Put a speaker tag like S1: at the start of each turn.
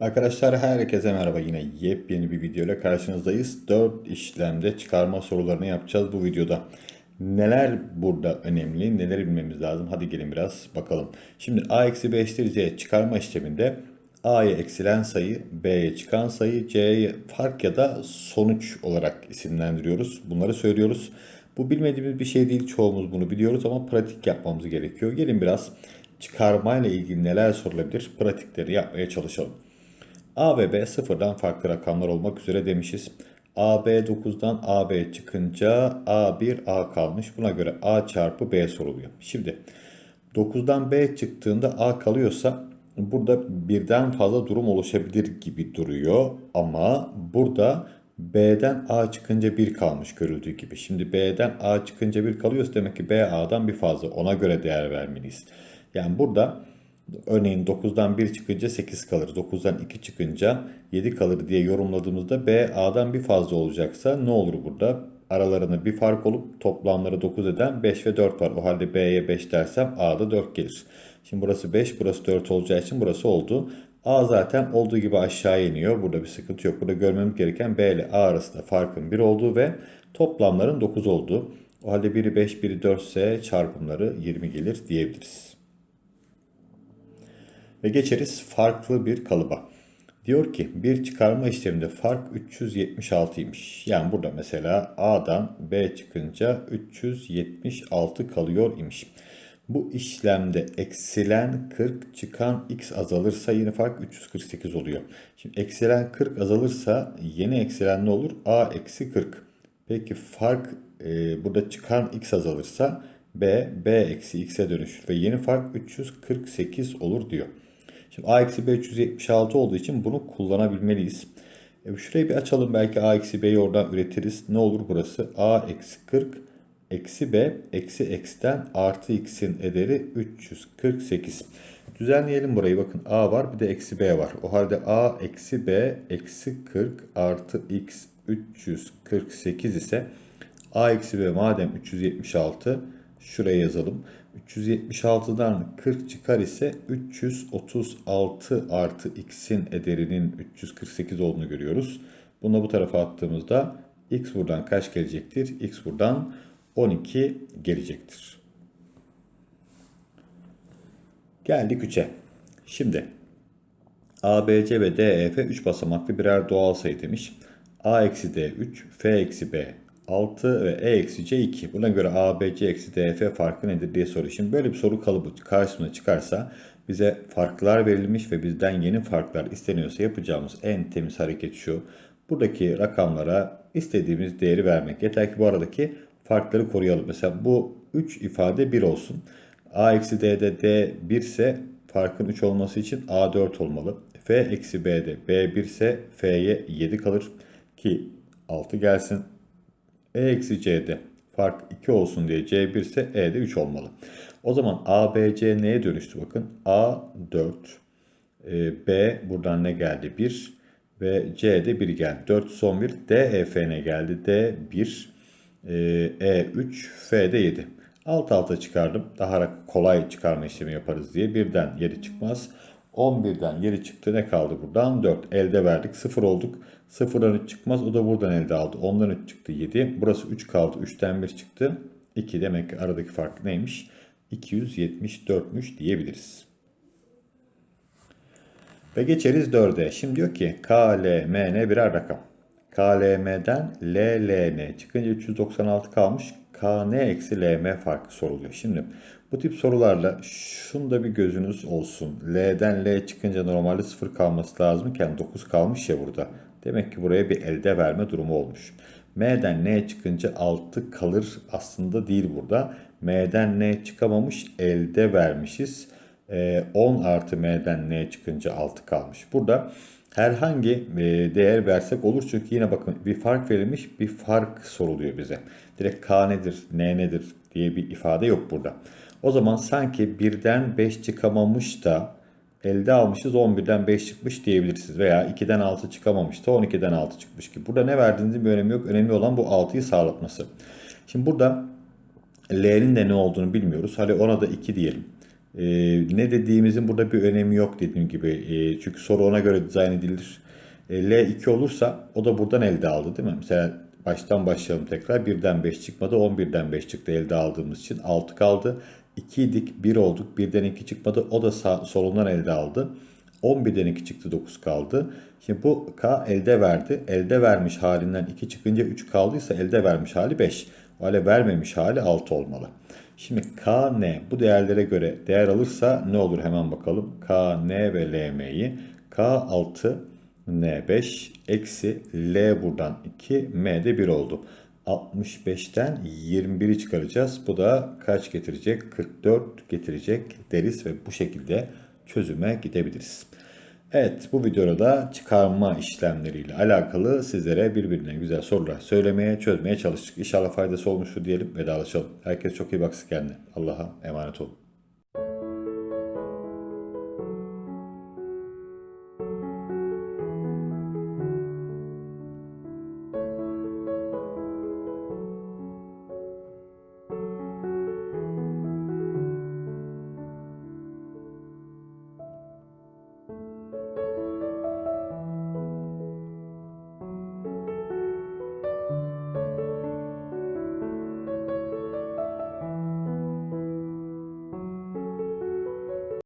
S1: Arkadaşlar herkese merhaba yine yepyeni bir video ile karşınızdayız. 4 işlemde çıkarma sorularını yapacağız bu videoda. Neler burada önemli, neler bilmemiz lazım? Hadi gelin biraz bakalım. Şimdi a eksi b eşittir c çıkarma işleminde a'ya eksilen sayı, b'ye çıkan sayı, c'ye fark ya da sonuç olarak isimlendiriyoruz. Bunları söylüyoruz. Bu bilmediğimiz bir şey değil. Çoğumuz bunu biliyoruz ama pratik yapmamız gerekiyor. Gelin biraz çıkarmayla ilgili neler sorulabilir? Pratikleri yapmaya çalışalım. A ve B sıfırdan farklı rakamlar olmak üzere demişiz. A, B 9'dan A, B çıkınca A1, A kalmış. Buna göre A çarpı B soruluyor. Şimdi 9'dan B çıktığında A kalıyorsa burada birden fazla durum oluşabilir gibi duruyor. Ama burada B'den A çıkınca 1 kalmış görüldüğü gibi. Şimdi B'den A çıkınca 1 kalıyorsa demek ki B A'dan bir fazla. Ona göre değer vermeliyiz. Yani burada Örneğin 9'dan 1 çıkınca 8 kalır. 9'dan 2 çıkınca 7 kalır diye yorumladığımızda B A'dan bir fazla olacaksa ne olur burada? Aralarında bir fark olup toplamları 9 eden 5 ve 4 var. O halde B'ye 5 dersem A'da 4 gelir. Şimdi burası 5, burası 4 olacağı için burası oldu. A zaten olduğu gibi aşağı iniyor. Burada bir sıkıntı yok. Burada görmemiz gereken B ile A arasında farkın 1 olduğu ve toplamların 9 olduğu. O halde biri 5, biri 4 ise çarpımları 20 gelir diyebiliriz. Ve geçeriz farklı bir kalıba. Diyor ki bir çıkarma işleminde fark 376'ymış. Yani burada mesela A'dan B çıkınca 376 kalıyor imiş. Bu işlemde eksilen 40 çıkan x azalırsa yeni fark 348 oluyor. Şimdi eksilen 40 azalırsa yeni eksilen ne olur? A eksi 40. Peki fark e, burada çıkan x azalırsa B, B eksi x'e dönüşür ve yeni fark 348 olur diyor. Şimdi a eksi b 376 olduğu için bunu kullanabilmeliyiz. E şurayı bir açalım belki a eksi b'yi oradan üretiriz. Ne olur burası? a eksi 40 eksi b eksi x'ten artı x'in ederi 348. Düzenleyelim burayı. Bakın a var bir de eksi b var. O halde a eksi b eksi 40 artı x 348 ise a eksi b madem 376 şuraya yazalım. 376'dan 40 çıkar ise 336 artı x'in ederinin 348 olduğunu görüyoruz. Bunu bu tarafa attığımızda x buradan kaç gelecektir? x buradan 12 gelecektir. Geldik 3'e. Şimdi A, B, C ve D, E, F 3 basamaklı birer doğal sayı demiş. A eksi D 3, F eksi B 6 ve E eksi C 2. Buna göre A, B, C eksi D, F farkı nedir diye soruyor. Şimdi böyle bir soru kalıbı karşımıza çıkarsa bize farklar verilmiş ve bizden yeni farklar isteniyorsa yapacağımız en temiz hareket şu. Buradaki rakamlara istediğimiz değeri vermek. Yeter ki bu aradaki farkları koruyalım. Mesela bu 3 ifade 1 olsun. A eksi D'de D 1 ise farkın 3 olması için A 4 olmalı. F eksi B'de B 1 ise F'ye 7 kalır ki 6 gelsin. E eksi C'de fark 2 olsun diye C 1 ise E'de 3 olmalı. O zaman A, B, C neye dönüştü bakın. A 4, e, B buradan ne geldi? 1 ve C'de 1 geldi. 4 son 1. D, E, F ne geldi? D 1, E 3, F'de 7. Alt alta çıkardım. Daha kolay çıkarma işlemi yaparız diye. Birden 7 çıkmaz. 11'den 7 çıktı. Ne kaldı buradan? 4. Elde verdik. 0 olduk. 0'dan 3 çıkmaz. O da buradan elde aldı. 10'dan 3 çıktı 7. Burası 3 kaldı. 3'ten 1 çıktı. 2 demek ki aradaki fark neymiş? 274'müş diyebiliriz. Ve geçeriz 4'e. Şimdi diyor ki KLMN birer rakam. KLM'den LLN çıkınca 396 kalmış. KN eksi LM farkı soruluyor. Şimdi bu tip sorularla şunda bir gözünüz olsun. L'den L çıkınca normalde 0 kalması lazımken 9 kalmış ya burada. Demek ki buraya bir elde verme durumu olmuş. M'den N çıkınca 6 kalır aslında değil burada. M'den N çıkamamış elde vermişiz. 10 artı M'den N çıkınca 6 kalmış. Burada herhangi değer versek olur çünkü yine bakın bir fark verilmiş bir fark soruluyor bize. Direkt K nedir, N nedir diye bir ifade yok burada. O zaman sanki birden 5 çıkamamış da elde almışız 11'den 5 çıkmış diyebilirsiniz. Veya 2'den 6 çıkamamış da 12'den 6 çıkmış ki. Burada ne verdiğinizin bir önemi yok. Önemli olan bu 6'yı sağlatması. Şimdi burada L'nin de ne olduğunu bilmiyoruz. Hadi ona da 2 diyelim. E, ne dediğimizin burada bir önemi yok dediğim gibi. E, çünkü soru ona göre dizayn edilir. E, L2 olursa o da buradan elde aldı değil mi? Mesela baştan başlayalım tekrar. 1'den 5 çıkmadı. 11'den 5 çıktı elde aldığımız için. 6 kaldı. 2 idik 1 olduk. 1'den 2 çıkmadı. O da sağ, solundan elde aldı. 11'den 2 çıktı 9 kaldı. Şimdi bu K elde verdi. Elde vermiş halinden 2 çıkınca 3 kaldıysa elde vermiş hali 5. O halde vermemiş hali 6 olmalı. Şimdi K, N bu değerlere göre değer alırsa ne olur hemen bakalım. K, N ve LM'yi K 6, N 5 eksi L buradan 2, M de 1 oldu. 65'ten 21'i çıkaracağız. Bu da kaç getirecek? 44 getirecek deriz ve bu şekilde çözüme gidebiliriz. Evet bu videoda da çıkarma işlemleriyle alakalı sizlere birbirine güzel sorular söylemeye, çözmeye çalıştık. İnşallah faydası olmuştur diyelim vedalaşalım. Herkes çok iyi baksın kendine. Allah'a emanet olun.